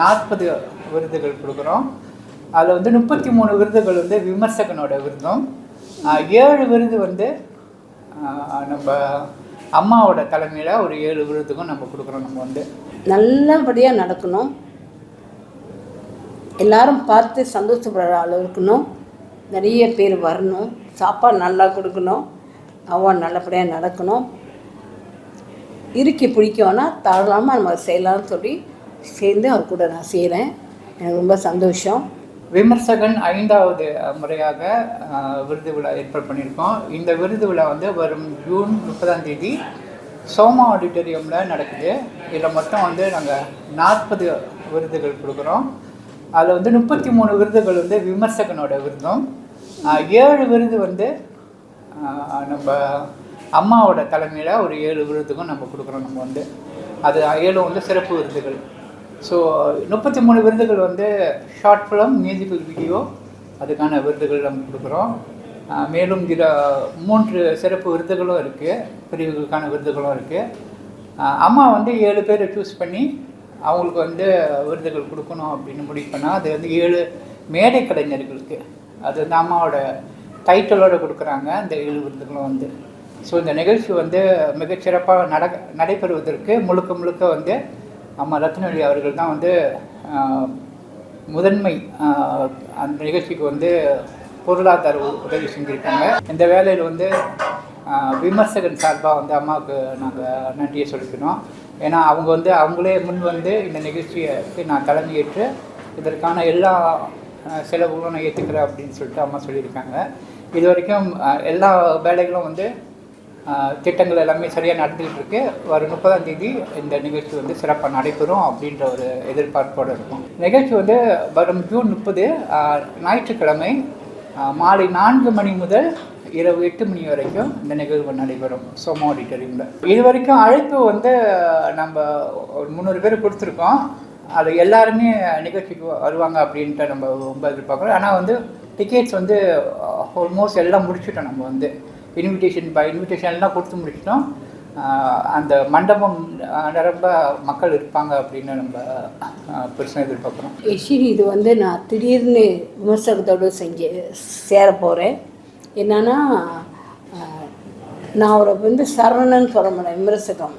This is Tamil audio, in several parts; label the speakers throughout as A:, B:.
A: நாற்பது விருதுகள் கொடுக்குறோம். அதில் வந்து முப்பத்தி மூணு விருதுகள் வந்து விமர்சகனோட விருதும் ஏழு விருது வந்து நம்ம அம்மாவோட தலைமையில் ஒரு ஏழு விருதுக்கும் நம்ம கொடுக்குறோம் நம்ம வந்து.
B: நல்லபடியாக நடக்கணும். எல்லாரும் பார்த்து சந்தோஷப்படுற அளவு இருக்கணும். நிறைய பேர் வரணும். சாப்பாடு நல்லா கொடுக்கணும். அவார்டு நல்லபடியாக நடக்கணும். இறுக்கி பிடிக்கணும்னா தாராளமாக நம்ம செய்யலாம்னு சொல்லி சேர்ந்து அவர் கூட நான் செய்கிறேன் எனக்கு ரொம்ப சந்தோஷம்.
A: விமர்சகன் ஐந்தாவது முறையாக விருது விழா ஏற்பாடு பண்ணியிருக்கோம். இந்த விருது விழா வந்து வரும் ஜூன் முப்பதாம் தேதி சோமா ஆடிட்டோரியமில் நடக்குது. இதில் மொத்தம் வந்து நாங்கள் நாற்பது விருதுகள் கொடுக்குறோம். அதில் வந்து முப்பத்தி மூணு விருதுகள் வந்து விமர்சகனோட விருதும். ஏழு விருது வந்து நம்ம அம்மாவோட தலைமையில் ஒரு ஏழு விருதுக்கும் நம்ம கொடுக்குறோம் நம்ம வந்து. அது ஏழும் வந்து சிறப்பு விருதுகள். ஸோ முப்பத்தி மூணு விருதுகள் வந்து ஷார்ட் ஃபிலம் மியூசிக்கல் வீடியோ அதுக்கான விருதுகள் நம்ம கொடுக்குறோம். மேலும் இதில் மூன்று சிறப்பு விருதுகளும் இருக்குது பிரிவுகளுக்கான விருதுகளும் இருக்குது அம்மா வந்து ஏழு பேரை சூஸ் பண்ணி அவங்களுக்கு வந்து விருதுகள் கொடுக்கணும் அப்படின்னு முடிவு பண்ணால் அது வந்து ஏழு மேடை கலைஞர்களுக்கு. அது வந்து அம்மாவோட டைட்டிலோடு கொடுக்குறாங்க அந்த ஏழு விருதுகளும் வந்து. ஸோ இந்த நிகழ்ச்சி வந்து மிகச்சிறப்பாக நட நடைபெறுவதற்கு முழுக்க முழுக்க வந்து அம்மா ரத்னவழி அவர்கள் தான் வந்து முதன்மை அந்த நிகழ்ச்சிக்கு வந்து பொருளாதார உதவி செஞ்சுருக்காங்க. இந்த வேலையில் வந்து விமர்சகன் சார்பாக வந்து அம்மாவுக்கு நாங்கள் நன்றியை சொல்லிக்கணும். ஏன்னா அவங்க வந்து அவங்களே முன் வந்து இந்த நிகழ்ச்சிக்கு நான் தலைமையேற்று இதற்கான எல்லா செலவுகளும் நான் ஏற்றுக்கிறேன் அப்படின்னு சொல்லிட்டு அம்மா சொல்லியிருக்காங்க. இது வரைக்கும் எல்லா வேலைகளும் வந்து திட்டங்கள் எல்லாமே சரியாக நடந்துகிட்டு இருக்கு வரும் முப்பதாம் தேதி இந்த நிகழ்ச்சி வந்து சிறப்பாக நடைபெறும் அப்படின்ற ஒரு எதிர்பார்ப்போடு இருக்கும். நிகழ்ச்சி வந்து வரும் ஜூன் முப்பது ஞாயிற்றுக்கிழமை மாலை நான்கு மணி முதல் இரவு எட்டு மணி வரைக்கும் இந்த நிகழ்வு நடைபெறும் சோமோ ஆடிட்டோரியமில். இது வரைக்கும் அழைப்பு வந்து நம்ம ஒரு முந்நூறு பேர் கொடுத்துருக்கோம். அது எல்லாருமே நிகழ்ச்சிக்கு வருவாங்க அப்படின்ட்டு நம்ம ரொம்ப எதிர்பார்க்குறோம். ஆனால் வந்து டிக்கெட்ஸ் வந்து ஆல்மோஸ்ட் எல்லாம் முடிச்சுட்டோம் நம்ம வந்து. இன்விடேஷன் பை இன்விடேஷன்லாம் கொடுத்து முடிச்சிட்டோம். அந்த மண்டபம் நிரம்ப மக்கள் இருப்பாங்க அப்படின்னு நம்ம பெருசாக எதிர்பார்க்குறோம்.
B: யஷினி இது வந்து நான் திடீர்னு விமர்சகத்தோடு செஞ்சு சேர போகிறேன் என்னன்னா நான் அவரை வந்து சரவணன் சொல்ல மாட்டேன் விமர்சகம்.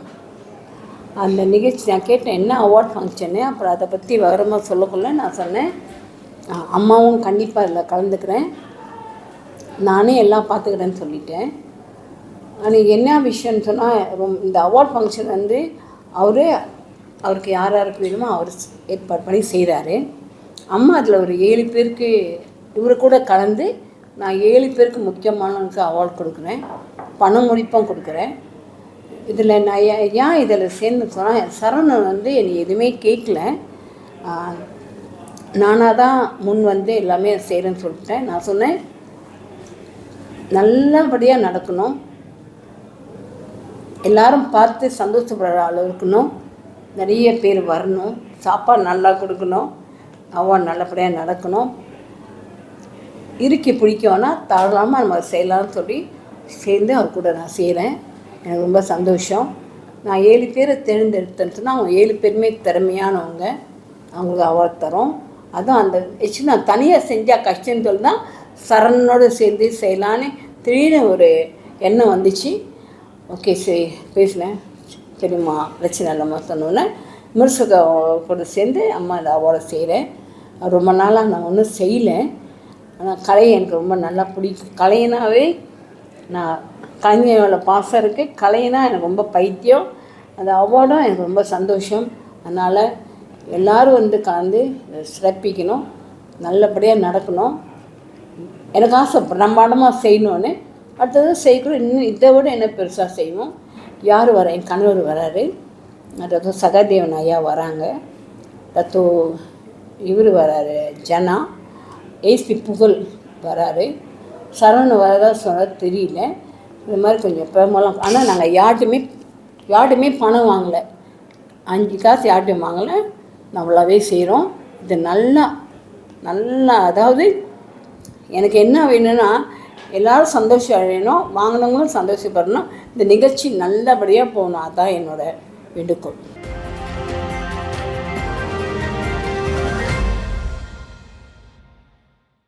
B: அந்த நிகழ்ச்சி நான் கேட்டேன் என்ன அவார்ட் ஃபங்க்ஷனு அப்புறம் அதை பற்றி விவரமாக சொல்லக்குள்ள நான் சொன்னேன். அம்மாவும் கண்டிப்பாக இதில் கலந்துக்கிறேன். நானே எல்லாம் பார்த்துக்கிறேன்னு சொல்லிட்டேன். ஆனால் என்ன விஷயம்னு சொன்னால் இந்த அவார்ட் ஃபங்க்ஷன் வந்து அவரே அவருக்கு யார் யாருக்கு வேணுமோ அவர் ஏற்பாடு பண்ணி செய்கிறாரு அம்மா அதில் ஒரு ஏழு பேருக்கு இவரு கூட கலந்து நான் ஏழு பேருக்கு முக்கியமானவனுக்கு அவார்ட் கொடுக்குறேன். பண முடிப்பும் கொடுக்குறேன். இதில் நான் ஏன் ஏன் இதில் சேர்ந்து சொன்னால் சரவணன் வந்து என்னை எதுவுமே கேட்கல. நானாக தான் முன் வந்து எல்லாமே செய்கிறேன்னு சொல்லிட்டேன். நான் சொன்னேன் நல்லபடியாக நடக்கணும். எல்லாரும் பார்த்து சந்தோஷப்படுற அளவு இருக்கணும். நிறைய பேர் வரணும். சாப்பாடு நல்லா கொடுக்கணும். அவார்டு நல்லபடியாக நடக்கணும். இறுக்கி பிடிக்கணும்னா தாராளமாக நம்ம செய்யலாம்னு சொல்லி சேர்ந்து அவர் கூட நான் செய்கிறேன் எனக்கு ரொம்ப சந்தோஷம். நான் ஏழு பேரை தேர்ந்தெடுத்தேன்னு சொன்னால் அவங்க ஏழு பேருமே திறமையானவங்க. அவங்களுக்கு அவார்ட் தரோம். அதுவும் அந்த நான் தனியாக செஞ்சால் கஷ்டம்னு சொல்லி தான் சரணோடு சேர்ந்து செய்யலான்னு திடீர்னு ஒரு எண்ணம் வந்துச்சு. ஓகே சரி பேசினேன் சரிம்மா பிரச்சனை இல்லைம்மா சொன்னோன்னே விமர்சக கூட சேர்ந்து அம்மா இந்த அவார்டை செய்கிறேன் ரொம்ப நாளாக நான் ஒன்றும் செய்யலை. ஆனால் கலை எனக்கு ரொம்ப நல்லா பிடிக்கும். கலையினாவே நான் கலைஞரோட பாசம் இருக்குது கலைனா எனக்கு ரொம்ப பைத்தியம். அந்த அவார்டும் எனக்கு ரொம்ப சந்தோஷம். அதனால் எல்லோரும் வந்து கலந்து சிறப்பிக்கணும். நல்லபடியாக நடக்கணும். எனக்கு ஆசை பிரம்மாண்டமாக செய்யணும்னு. அடுத்தது செய்யக்கூட இன்னும் இதை விட என்ன பெருசாக செய்வோம் யார் வர என் கணவர் வராரு. அடுத்தது சகாதேவன் ஐயா வராங்க. அடுத்து இவர் வராரு ஜனா. ஏசி புகழ் வராரு. சரவணன் வரதா சொன்னது தெரியல. இந்த மாதிரி கொஞ்சம் பிரமலாம் ஆனால் நாங்கள் யார்ட்டுமே யார்ட்டுமே பணம் வாங்கலை. அஞ்சு காசு யார்ட்டையும் வாங்கலை. நம்மளாவே செய்கிறோம் இது நல்லா நல்லா அதாவது எனக்கு என்ன வேணும்னா எல்லாரும் சந்தோஷம் அடையணும் வாங்கினவங்களும் சந்தோஷப்படணும். இந்த நிகழ்ச்சி நல்லபடியாக போகணும் அதுதான் என்னோட வேண்டுகோள்.